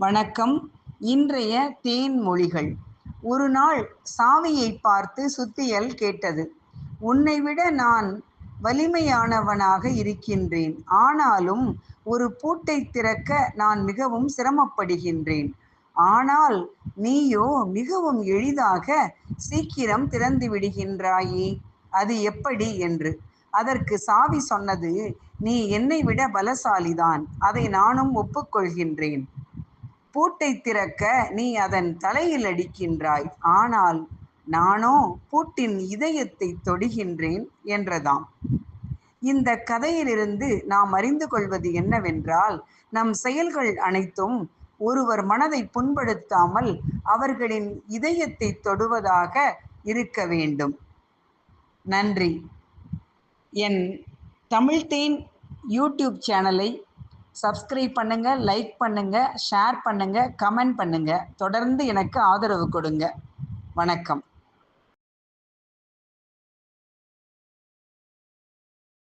வணக்கம். இன்றைய தேன்மொழிகள். ஒரு நாள் சாமியை பார்த்து சுத்தியல் கேட்டது. உன்னை விட நான் வலிமையானவனாக இருக்கின்றேன். ஆனாலும் ஒரு பூட்டை திறக்க நான் மிகவும் சிரமப்படுகின்றேன். ஆனால் நீயோ மிகவும் எளிதாக சீக்கிரம் திறந்து விடுகின்றாயே. அது எப்படி? என்று. அதற்கு சாவி சொன்னது நீ என்னை விட பலசாலிதான். அதை நானும் ஒப்புக்கொள்கின்றேன். பூட்டை திறக்க நீ அதன் தலையில் அடிக்கின்றாய். ஆனால் நானோ பூட்டின் இதயத்தை தொடுகின்றேன் என்றதாம். இந்த கதையிலிருந்து நாம் அறிந்து கொள்வது என்னவென்றால் நம் செயல்கள் அனைத்தும் ஒருவர் மனதை புண்படுத்தாமல் அவர்களின் இதயத்தை தொடுவதாக இருக்க வேண்டும். நன்றி. என் தமிழ்தேன் யூடியூப் சேனலை சப்ஸ்கிரைப் பண்ணுங்கள் லைக் பண்ணுங்கள் ஷேர் பண்ணுங்கள் கமெண்ட் பண்ணுங்கள் தொடர்ந்து எனக்கு ஆதரவு கொடுங்க. வணக்கம்.